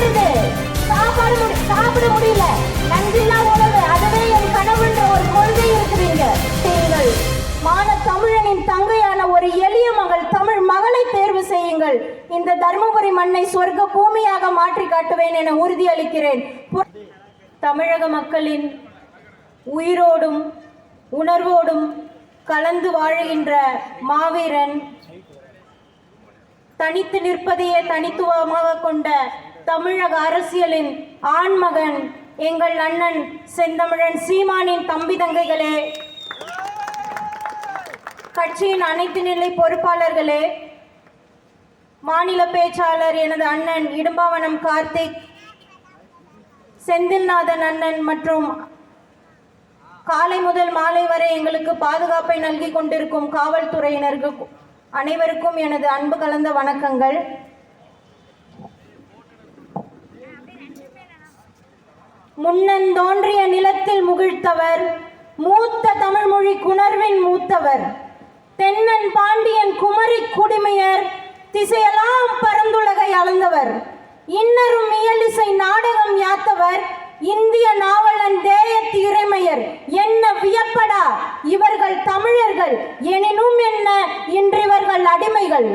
செஞ்சு சாப்பாடு முடி- சாப்பிட முடியல. நஞ்சில்லா உணவு அதுவே என் கனவுன்ற ஒரு கொள்கை இருக்கிறீங்க நீங்கள் மான தமிழனின் தங்கையான ஒரு எளிய மகள் தமிழ் மகளை தேர்வு செய்யுங்கள். இந்த தர்மபுரி மண்ணை சொர்க்க பூமியாக மாற்றி காட்டுவேன் என உறுதியளிக்கிறேன். பு- தமிழக மக்களின் உயிரோடும் உணர்வோடும் கலந்து வாழுகின்ற மாவீரன் தனித்து நிற்பதையே தனித்துவமாக கொண்ட தமிழக அரசியலின் ஆண்மகன் எங்கள் அண்ணன் செந்தமிழன் சீமானின் தம்பி தங்கைகளே. கட்சியின் அனைத்து நிலை பொறுப்பாளர்களே மாநில பேச்சாளர் எனது அண்ணன் இடும்பாவனம் கார்த்திக் செந்தில்நாதன் அண்ணன் மற்றும் காலை முதல் மாலை வரை எங்களுக்கு பாதுகாப்பை நல்கி கொண்டிருக்கும் காவல்துறையினருக்கு அனைவருக்கும் எனது அன்பு கலந்த வணக்கங்கள். முன்னந்தோன்றிய நிலத்தில் முகிழ்த்தவர் மூத்த தமிழ்மொழி குணர்வின் மூத்தவர். தென்னன் பாண்டியன் குமரி குடிமையர் திசையெல்லாம் பரந்துலகை அளந்தவர். இன்னரும் இயலிசை நாடகம் யாத்தவர் இந்திய நாவலன் தேயத்து இறைமையர் என்ன வியப்படா இவர்கள் தமிழர்கள் எனினும் என்ன இன்று இவர்கள் அடிமைகள்.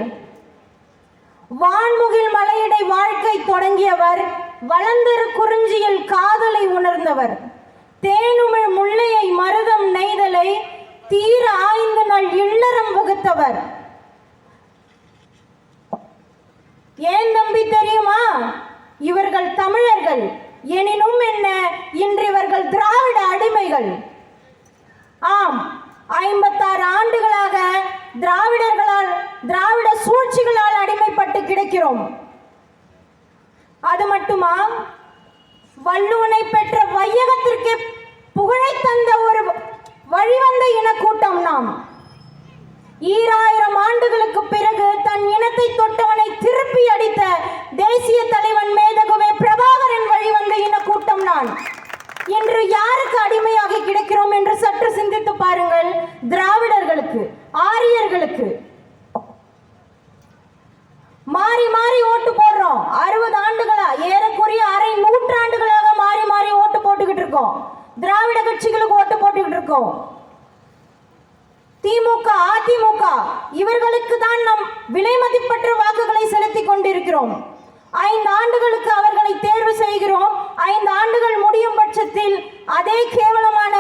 வான்முகில் மலையிடை வாழ்க்கை தொடங்கியவர் வளர்ந்தரு குறிஞ்சியில் காதலை உணர்ந்தவர். தேனுமிழ் முல்லையை மருதம் நெய்தலை தீர ஆய்ந்து நாள் இல்லறம் வகுத்தவர். ஏன் தம்பி தெரியுமா? இவர்கள் தமிழர்கள். எனினும் என்ன? இன்று இவர்கள் திராவிட அடிமைகள். ஆம் ஐம்பத்தாறு ஆண்டுகளாக திராவிடர்களால் திராவிட சூழ்ச்சிகளால் அடிமைப்பட்டு கிடைக்கிறோம் அது மட்டுமா வள்ளுவனை பெற்ற வையகத்திற்கு புகழை தந்த ஒரு வழிவந்த இனக்கூட்டம் நாம் ஈராயிரம் ஆண்டுகளுக்கு பிறகு தன் இனத்தை தொட்டவனை திருப்பி அடித்த தேசிய தலைவன் மேதகுவே பிரபாகரன் வழிவந்த இனக்கூட்டம் நான் இன்று யாருக்கு அடிமையாகி கிடக்கிறோம் என்று சற்று சிந்தித்து பாருங்கள் திராவிடர்களுக்கு ஆரியர்களுக்கு மாறி மாறி ஓட்டு போடுறோம் அறுபது ஆண்டுகளா ஏறக்குறைய அரை நூற்றாண்டுகளாக மாறி மாறி ஓட்டு போட்டுக்கிட்டு இருக்கோம் திராவிட கட்சிகளுக்கு ஓட்டு போட்டுக்கிட்டு இருக்கோம் திமுக அதிமுக இவர்களுக்கு தான் நம் விலை மதிப்பற்ற வாக்குகளை செலுத்திக் கொண்டிருக்கிறோம். ஐந்து ஆண்டுகளுக்கு அவர்களை தேர்வு செய்கிறோம். ஐந்து ஆண்டுகள் முடியும் பட்சத்தில் அதே கேவலமான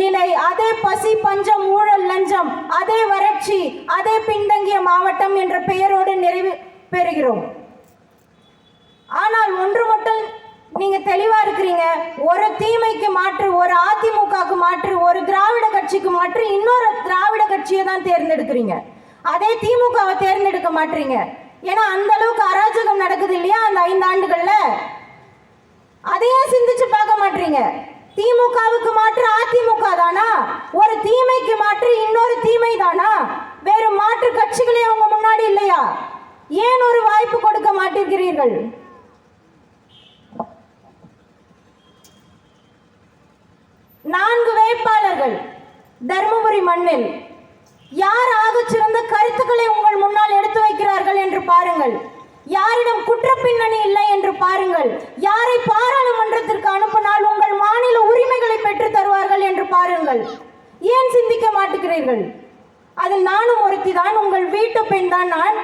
நிலை அதே பசி பஞ்சம் ஊழல் லஞ்சம் அதே வறட்சி அதே பின்தங்கிய மாவட்டம் என்ற பெயரோடு நிறைவு பெறுகிறோம். ஆனால் ஒன்று மட்டும் நீங்க தெளிவா இருக்கிறீங்க. ஒரு தீமைக்கு மாற்று ஒரு அதிமுகவுக்கு மாற்று ஒரு திராவிட கட்சிக்கு மாற்று இன்னொரு திராவிட கட்சியை தான் தேர்ந்தெடுக்கிறீங்க. அதே திமுகவை தேர்ந்தெடுக்க மாட்டீங்க. ஏன்னா அந்த அளவுக்கு அராஜகம் நடக்குது இல்லையா அந்த ஐந்து ஆண்டுகள்ல? அதையே சிந்திச்சு பார்க்க மாட்டீங்க. திமுகவுக்கு மாற்று அதிமுக தானா? ஒரு தீமைக்கு மாற்று இன்னொரு தீமை தானா? வேறு மாற்று கட்சிகளே உங்க முன்னாடி இல்லையா? ஏன் ஒரு வாய்ப்பு கொடுக்க மாட்டிருக்கிறீர்கள் தருமபுரி மண்ணில் யார் ஆகச்சிறந்த கருத்துக்களை உங்கள் முன்னால் எடுத்து வைக்கிறார்கள் என்று பாருங்கள். யாரிடம் குற்ற பின்னணி இல்லை என்று பாருங்கள். யாரை பாராளுமன்றத்திற்கு அனுப்பினால் உங்கள் மாநில உரிமைகளை பெற்று தருவார்கள் என்று பாருங்கள். ஏன் சிந்திக்க மாட்டுகிறீர்கள்? அதில் நானும் ஒருத்தி தான் உங்கள் வீட்டு பெண் தான் நான்.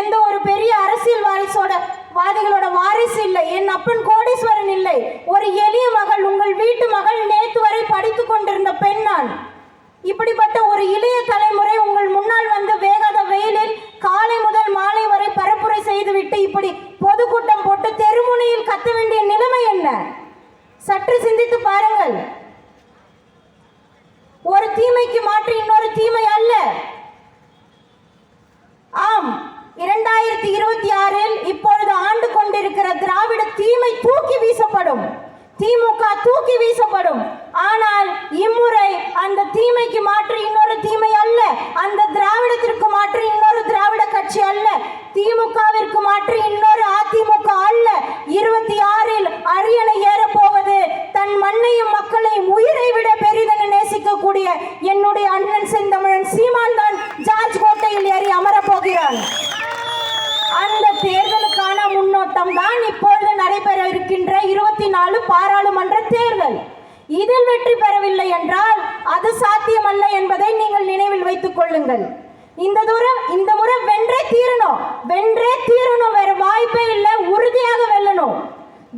எந்த ஒரு பெரிய அரசியல் வாரிசோட வாதிகளோட வாரிசு இல்லை. என் அப்பன் கோடீஸ்வரன் இல்லை. ஒரு எளிய மகள் உங்கள் வீட்டு மகள் நேற்று வரை படித்துக் கொண்டிருந்த பெண் நான். இப்படிப்பட்ட ஒரு இளைய தலைமுறை உங்கள் முன்னால் வந்து வேகாத வெயிலில் காலை முதல் மாலை வரை பரப்புரை செய்துவிட்டு இப்படி பொதுக்கூட்டம் போட்டு தெருமுனையில் கத்த வேண்டிய நிலைமை என்ன? சற்று சிந்தித்து பாருங்கள். ஒரு தீமைக்கு மாற்று இன்னொரு தீமை அல்ல. ஆம் இரண்டாயிரத்தி இருபத்தி ஆறு இப்பொழுது ஆண்டு கொண்டிருக்கிற திராவிட தீமை தூக்கி வீசப்படும் திமுக தூக்கி வீசப்படும் ஆனால் இம்முறை அந்த தீமைக்கு மாற்று இன்னொரு தீமை அல்ல அந்த திராவிடத்திற்கு மாற்று இன்னொரு திராவிட கட்சி அல்ல திமுகவிற்கு மாற்று இன்னொரு அதிமுக அல்ல இருபத்தி ஆறில் அரியணை ஏறப் போவது தன் மண்ணையும் மக்களையும் உயிரை விட இருக்கக்கூடிய என்னுடைய அண்ணன் செந்தமிழன் சீமான் தான் ஜார்ஜ் கோட்டையில் ஏறி அமரப் போகிறான் அந்த தேர்தலுக்கான முன்னோட்டம் தான் இப்பொழுது நடைபெற இருக்கின்ற இருபத்தி நாலு பாராளுமன்ற தேர்தல். இதில் வெற்றி பெறவில்லை என்றால் அது சாத்தியமல்ல என்பதை நீங்கள் நினைவில் வைத்துக் கொள்ளுங்கள். இந்த தூரம் இந்த முறை வென்றே தீரணும். வென்றே தீரணும். வேற வாய்ப்பே இல்லை. உறுதியாக வெல்லணும்.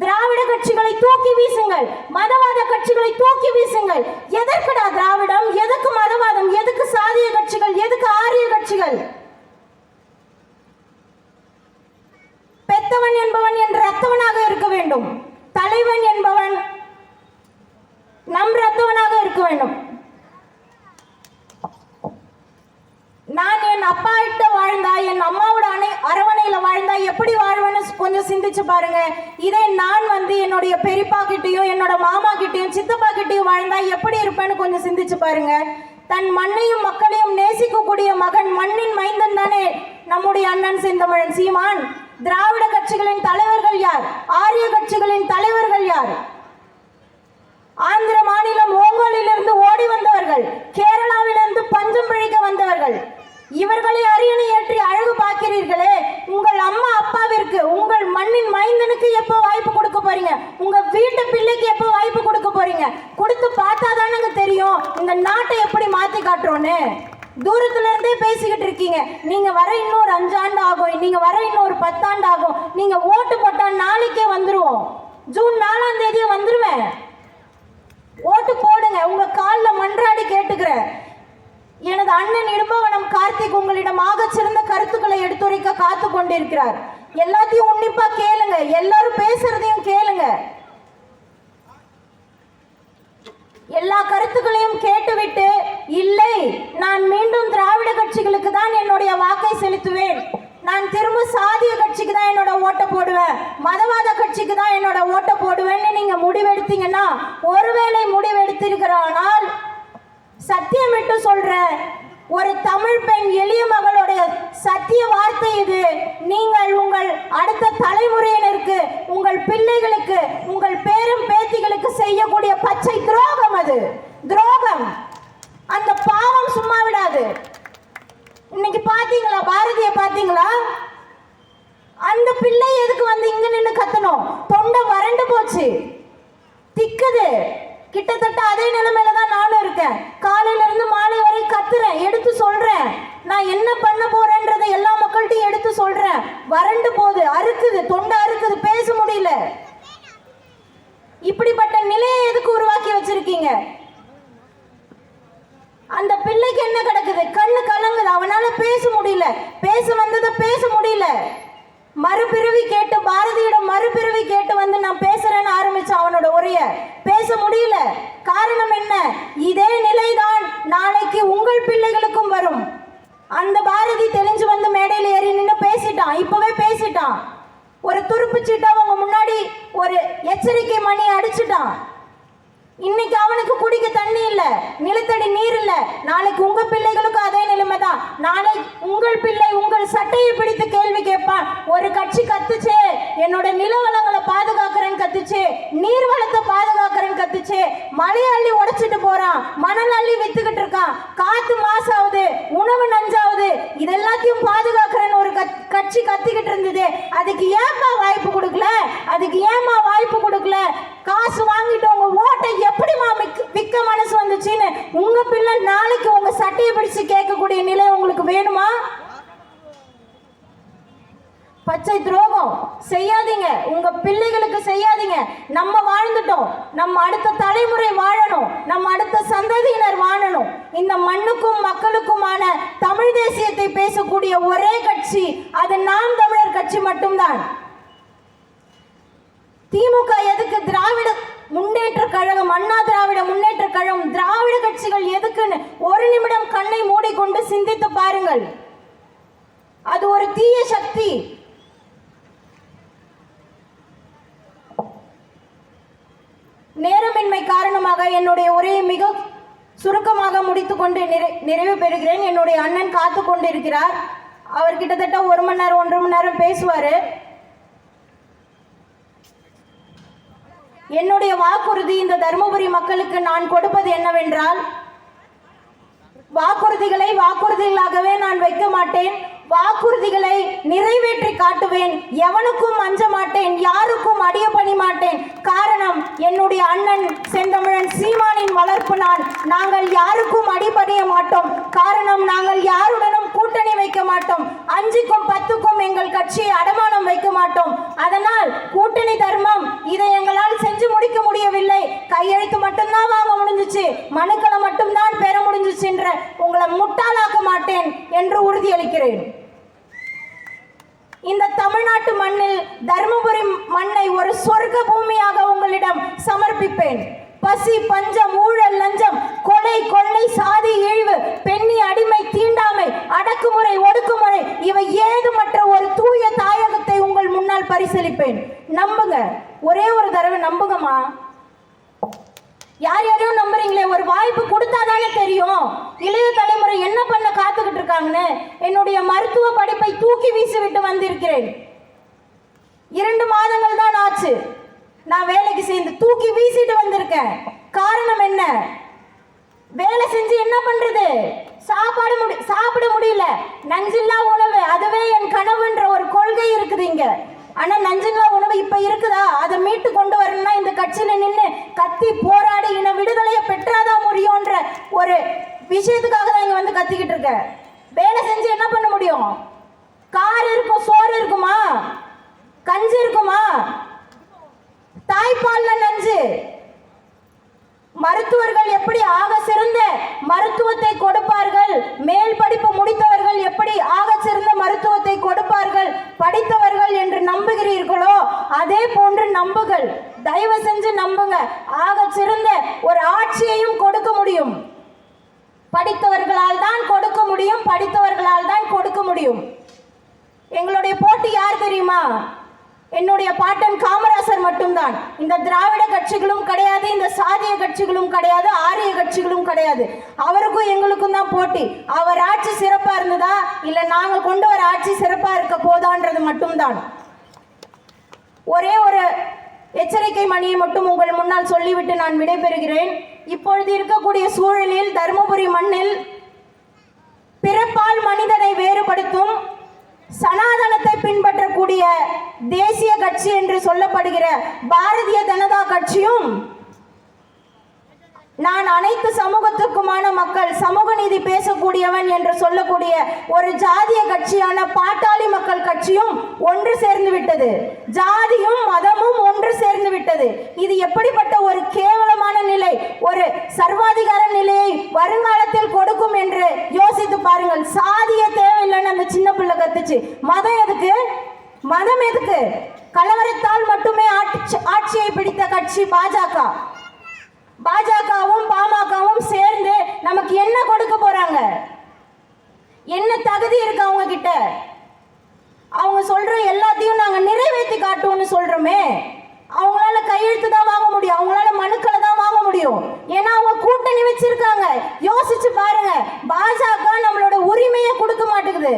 திராவிட கட்சிகளை தூக்கி வீசுங்கள். மதவாத கட்சிகளை தூக்கி வீசுங்கள். எதற்குடா திராவிடம்? எதுக்கு மதவாதம்? எதுக்கு சாதிய கட்சிகள்? எதுக்கு ஆரிய கட்சிகள் பெத்தவன் என்பவன் என் ரத்தவனாக இருக்க வேண்டும். தலைவன் என்பவன் நம் ரத்தவனாக இருக்க வேண்டும். நான் என் அப்பா கிட்ட வாழ்ந்தா என் அம்மாவோட அணை அரவணையில வாழ்ந்தா எப்படி வாழ்வேன்னு கொஞ்சம் சிந்திச்சு பாருங்க. இதே நான் வந்து என்னுடைய பெரியப்பா கிட்டயும் என்னோட மாமா கிட்டயும் சித்தப்பா கிட்டயும் வாழ்ந்தா எப்படி இருப்பேன்னு கொஞ்சம் சிந்திச்சு பாருங்க. தன் மண்ணையும் மக்களையும் நேசிக்கக்கூடிய மகன் மண்ணின் மைந்தன் தானே. நம்முடைய அண்ணன் செந்தமிழன் சீமான். திராவிட கட்சிகளின் தலைவர்கள் யார்? ஆரிய கட்சிகளின் தலைவர்கள் யார்? ஆந்திர மாநிலம் ஓங்கோலிலிருந்து ஓடி வந்தவர்கள் கேரளாவிலிருந்து பஞ்சம் பிழைக்க வந்தவர்கள். இவர்களை அரியணை ஏற்றி அழகு பார்க்கிறீர்களே. உங்கள் அம்மா அப்பாவிற்கு உங்கள் மண்ணின் மைந்தனுக்கு எப்போ வாய்ப்பு கொடுக்க போறீங்க? உங்க வீட்டு பிள்ளைக்கு எப்போ வாய்ப்பு கொடுக்க போறீங்க? கொடுத்து பார்த்தா தானங்க தெரியும். இந்த நாட்டை எப்படி மாத்தி காட்டுறோன்னு. தூரத்துல இருந்தே பேசிக்கிட்டு இருக்கீங்க. நீங்க வர இன்னும் ஒரு அஞ்சாண்டு ஆகும். நீங்க வர இன்னொரு பத்தாண்டு ஆகும் நீங்க ஓட்டு போட்டா நாளைக்கே வந்துருவோம். ஜூன் நாலாம் தேதியே வந்துருவேன். ஓட்டு போடுங்க. உங்க காலில் மன்றாடி கேட்டுக்கிறேன். எனது அண்ணன் இடும்பவனம் கார்த்திக் உங்களிடம் ஆகச் சிறந்த கருத்துக்களை எடுத்துரைக்க காத்து கொண்டிருக்கிறார். எல்லாத்தையும் உன்னிப்பா கேளுங்க. எல்லாரும் பேசுறதையும் கேளுங்க. எல்லா கருத்துக்களையும் கேட்டுவிட்டு இல்லை நான் மீண்டும் திராவிட கட்சிகளுக்கு தான் என்னுடைய வாக்கை செலுத்துவேன். நான் திரும்ப சாதிய கட்சிக்கு தான் என்னோட ஓட்டை போடுவேன். மதவாத கட்சிக்கு தான் என்னோட ஓட்டை போடுவேன்னு நீங்க முடிவெடுத்தீங்கன்னா ஒருவேளை முடிவெடுத்திருக்கிறானால் சத்தியமிட்டு சொல்றேன். ஒரு தமிழ் பெண் எளிய மகளுடைய சத்திய வார்த்தை இது. நீங்கள் உங்கள் அடுத்த தலைமுறையினருக்கு உங்கள் பிள்ளைகளுக்கு உங்கள் பேரும் பேத்திகளுக்கு செய்யக்கூடிய பச்சை துரோகம் அது. துரோகம். அந்த பாவம் சும்மா விடாது. இன்னைக்கு பாத்தீங்களா? பாரதிய பாத்தீங்களா அந்த பிள்ளை எதுக்கு வந்து இங்க நின்னு கத்தணும் தொண்டை வறண்டு போச்சு. திக்குது. கிட்டத்தட்ட அதே நிலைமையில தான் நானும் இருக்கேன். காலையில இருந்து மாலை வரை கத்துறேன் எடுத்து சொல்றேன். நான் என்ன பண்ண போறேன்றதை எல்லா மக்கள்கிட்டையும் எடுத்து சொல்றேன். வறண்டு போகுது அறுக்குது தொண்டை அறுக்குது பேச முடியல. இப்படிப்பட்ட நிலையை எதுக்கு உருவாக்கி வச்சிருக்கீங்க? அந்த பிள்ளைக்கு என்ன கிடக்குது? கண்ணு கலங்குது அவனால பேச முடியல. பேச வந்ததை பேச முடியல. மறுபிறவி கேட்டு பாரதியிடம் மறுபிறவி கேட்டு வந்து நான் பேசுறேன்னு ஆரம்பிச்சான் அவனோட உரைய பேச முடியல. காரணம் என்ன? இதே நிலைதான் நாளைக்கு உங்கள் பிள்ளைகளுக்கும் வரும். அந்த பாரதி தெளிஞ்சு வந்து மேடையில் ஏறி நின்று பேசிட்டான். இப்பவே பேசிட்டான். ஒரு துருப்பு சீட்டை அவங்க முன்னாடி ஒரு எச்சரிக்கை மணி அடிச்சிட்டான். இன்னைக்கு அவனுக்கு குடிக்க தண்ணி இல்ல நிலத்தடி நீர் இல்ல. நாளைக்கு உங்க பிள்ளைகளுக்கும் அதே நிலைமை தான் நாளை உங்கள் பிள்ளை உங்கள் சட்டையை பிடித்து கேள்வி கேட்பான். ஒரு கட்சி கத்துச்சே என்னோட நில வளங்களை பாதுகாக்கிறேன்னு கத்துச்சு நீர் வளத்தை பாதுகாக்கிறேன்னு கத்துச்சு மலை அள்ளி உடைச்சிட்டு போறான் மணல் அள்ளி வித்துக்கிட்டு இருக்கான். காத்து மாசாவது உணவு நஞ்சாவது இதெல்லாத்தையும் பாதுகாக்கிறேன்னு ஒரு கட்சி கத்திக்கிட்டு இருந்தது. அதுக்கு ஏமா வாய்ப்பு கொடுக்கல? அதுக்கு ஏம்மா வாய்ப்பு கொடுக்கல காசு வாங்கிட்டு உங்க ஓட்டை எப்படிம்மா விக்க- விற்க மனசு வந்துச்சுன்னு உங்க பிள்ளை நாளைக்கு உங்க சட்டையை பிடிச்சு கேட்கக்கூடிய நிலை உங்களுக்கு வேணுமா பச்சை துரோகம் செய்யாதீங்க. உங்க பிள்ளைகளுக்கு செய்யாதீங்க. நம்ம வாழ்ந்துட்டோம். நம்ம அடுத்த தலைமுறை வாழணும். நம்ம அடுத்த சந்ததியினர் வாழணும். இந்த மண்ணுக்கும் மக்களுக்குமான தமிழ் தேசியத்தை பேசக்கூடிய ஒரே கட்சி அது நாம் தமிழர் கட்சி மட்டும்தான். திமுக எதுக்கு திராவிட முன்னேற்ற கழகம் அண்ணா திராவிட முன்னேற்ற கழகம் திராவிட கட்சிகள் எதுக்குன்னு ஒரு நிமிடம் கண்ணை மூடிக்கொண்டு சிந்தித்து பாருங்கள். அது ஒரு தீய சக்தி. நேரமின்மை காரணமாக என்னுடைய உரையை மிக சுருக்கமாக முடித்துக்கொண்டு நிறை நிறைவு பெறுகிறேன். என்னுடைய அண்ணன் காத்து கொண்டிருக்கிறார். அவர் கிட்டத்தட்ட ஒரு மணி நேரம் ஒன்றரை மணி நேரம் பேசுவார். என்னுடைய வாக்குறுதி இந்த தருமபுரி மக்களுக்கு நான் கொடுப்பது என்னவென்றால் வாக்குறுதிகளை வாக்குறுதிகளாகவே நான் வைக்க மாட்டேன். வாக்குறுதிகளை நிறைவேற்றி காட்டுவேன். எவனுக்கும் அஞ்ச மாட்டேன். யாருக்கும் அடிய பணி மாட்டேன். காரணம் என்னுடைய அண்ணன் செந்தமிழன் சீமானின் வளர்ப்பு நான் நாங்கள் யாருக்கும் அடிபணிய மாட்டோம். காரணம் நாங்கள் யாருடனும் கூட்டணி வைக்க மாட்டோம். அஞ்சுக்கும் பத்துக்கும் எங்கள் கட்சியை அடமானம் வைக்க மாட்டோம். அதனால் கூட்டணி தர்மம் இதை எங்களால் செஞ்சு முடிக்க முடியவில்லை. கையெழுத்து மட்டும்தான் வாங்க முடிஞ்சிச்சு. மனுக்களை மட்டும்தான் பெற முடிஞ்சுச்சு என்ற உங்களை முட்டாளாக்க மாட்டேன் என்று உறுதி உறுதியளிக்கிறேன் இந்த தமிழ்நாட்டு மண்ணில் தருமபுரி மண்ணை ஒரு சொர்க்க பூமியாக உங்களிடம் சமர்ப்பிப்பேன். பசி பஞ்சம் ஊழல் லஞ்சம் கொலை கொள்ளை சாதி இழிவு பெண்ணி அடிமை தீண்டாமை அடக்குமுறை ஒடுக்குமுறை இவை ஏதுமற்ற ஒரு தூய தாயகத்தை உங்கள் முன்னால் பரிசீலிப்பேன் நம்புங்க. ஒரே ஒரு தடவை நம்புங்கம்மா. யார் யாரையும் நம்புறீங்களே? ஒரு வாய்ப்பு கொடுத்தாதானே தெரியும். இளைய தலைமுறை என்ன பண்ண காத்துக்கிட்டு இருக்காங்கன்னு என்னுடைய மருத்துவ படிப்பை தூக்கி வீசி விட்டு வந்திருக்கிறேன். இரண்டு மாதங்கள் தான் ஆச்சு. நான் வேலைக்கு சேர்ந்து தூக்கி வீசிட்டு வந்திருக்கேன். காரணம் என்ன? வேலை செஞ்சு என்ன பண்றது? சாப்பாடு முடி சாப்பிட முடியல. நஞ்சில்லா உணவு அதுவே என் கனவுன்ற ஒரு கொள்கை இருக்குது இங்க. ஆனா நஞ்சுங்களா உணவு இப்ப இருக்குதா? அதை மீட்டு கொண்டு வரணும்னா இந்த கட்சியில நின்று கத்தி போராடி இன விடுதலையை பெற்றாதான் முடியும்ன்ற ஒரு விஷயத்துக்காக தான் இங்க வந்து கத்திக்கிட்டு இருக்கேன் வேலை செஞ்சு என்ன பண்ண முடியும்? கார் இருக்கும் சோறு இருக்குமா? கஞ்சி இருக்குமா? தாய்ப்பால்ல நஞ்சு. மருத்துவர்கள் எப்படி ஆக சிறந்த மருத்துவத்தை கொடுப்பார்கள்? மேல் படிப்பு முடித்தவர்கள் எப்படி ஆக சிறந்த மருத்துவத்தை கொடுப்பார்கள்? படித்தவர்கள் என்று நம்புகிறீர்களோ அதே போன்று நம்புங்கள். தயவு செஞ்சு நம்புங்க. ஆக சிறந்த ஒரு ஆட்சியையும் கொடுக்க முடியும். படித்தவர்களால் தான் கொடுக்க முடியும் படித்தவர்களால் தான் கொடுக்க முடியும். எங்களுடைய போட்டி யார் தெரியுமா? என்னுடைய பாட்டன் காமராசர் மட்டும்தான். இந்த திராவிட கட்சிகளும் கிடையாது இந்த சாதிய கட்சிகளும் கிடையாது ஆரிய கட்சிகளும் கிடையாது. அவருக்கும் எங்களுக்கும் தான் போட்டி. அவர் ஆட்சி சிறப்பா இருந்ததா? இல்ல நாங்க கொண்டு வர ஆட்சி சிறப்பா இருக்க போதான்றது மட்டும்தான். ஒரே ஒரு எச்சரிக்கை மணியை மட்டும் உங்கள் முன்னால் சொல்லிவிட்டு நான் விடைபெறுகிறேன். இப்பொழுது இருக்கக்கூடிய சூழலில் தருமபுரி மண்ணில் பிறப்பால் மனிதனை வேறுபடுத்தும் சனாதன பின்பற்றக்கூடிய தேசிய கட்சி என்று சொல்லப்படுகிற பாரதிய ஜனதா கட்சியும் நான் அனைத்து சமூகத்துக்குமான மக்கள் சமூக நீதி பேசக்கூடியவன் என்று சொல்லக்கூடிய ஒரு ஜாதிய கட்சியான பாட்டாளி மக்கள் கட்சியும் ஒன்று சேர்ந்து விட்டது. ஜாதியும் மதமும் ஒன்று சேர்ந்து விட்டது. இது எப்படிப்பட்ட ஒரு கேவலமான நிலை ஒரு சர்வாதிகார நிலையை வருங்காலத்தில் கொடுக்கும் என்று யோசித்து பாருங்கள். சாதிய தேவையில்லைன்னு அந்த சின்ன பிள்ளை கத்துச்சு. மதம் எதுக்கு? மதம் எதுக்கு? கலவரத்தால் மட்டுமே ஆட்சி ஆட்சியை பிடித்த கட்சி பாஜக. பாஜகவும் பாமகவும் சேர்ந்து நமக்கு என்ன கொடுக்க போறாங்க? என்ன தகுதி இருக்கு அவங்க கிட்ட அவங்க சொல்ற எல்லாத்தையும் நாங்க நிறைவேற்றி காட்டுவோம்னு சொல்றோமே. அவங்களால கையெழுத்து தான் வாங்க முடியும். அவங்களால மனுக்களை தான் வாங்க முடியும். ஏன்னா அவங்க கூட்டணி வச்சிருக்காங்க. யோசிச்சு பாருங்க. பாஜக நம்மளோட உரிமையை கொடுக்க மாட்டேங்குது.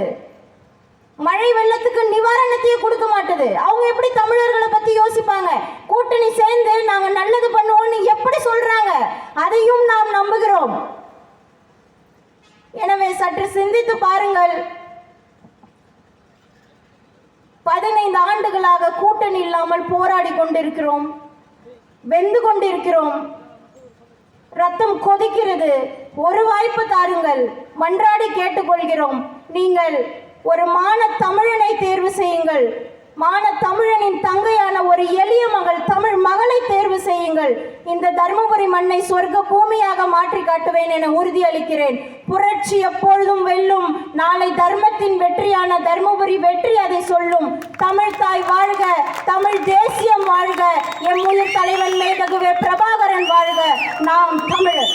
மழை வெள்ளத்துக்கு நிவாரணத்தையே கொடுக்க மாட்டேது அவங்க எப்படி தமிழர்களை பத்தி யோசிப்பாங்க? கூட்டணி சேர்ந்து நாங்க நல்லது பண்ண எப்படி சொல்றாங்க. அதையும் நாம் நம்புகிறோம். எனவே சற்று சிந்தித்து பாருங்கள். பதினைந்து ஆண்டுகளாக கூட்டணி இல்லாமல் போராடி கொண்டிருக்கிறோம். வெந்து கொண்டிருக்கிறோம். ரத்தம் கொதிக்கிறது. ஒரு வாய்ப்பு தாருங்கள். மன்றாடி கேட்டுக்கொள்கிறோம் நீங்கள் ஒரு மான தமிழனை தேர்வு செய்யுங்கள். மான தமிழனின் தங்கையான ஒரு எளிய மகள் தமிழ் மகளை தேர்வு செய்யுங்கள். இந்த தர்மபுரி மண்ணை சொர்க்க பூமியாக மாற்றி காட்டுவேன் என உறுதியளிக்கிறேன் புரட்சி எப்பொழுதும் வெல்லும். நாளை தர்மத்தின் வெற்றியான தர்மபுரி வெற்றி அதை சொல்லும். தமிழ் தாய் வாழ்க தமிழ் தேசியம் வாழ்க. எம் உயிர் தலைவன் மேதகுவே பிரபாகரன் வாழ்க. நாம் தமிழர்.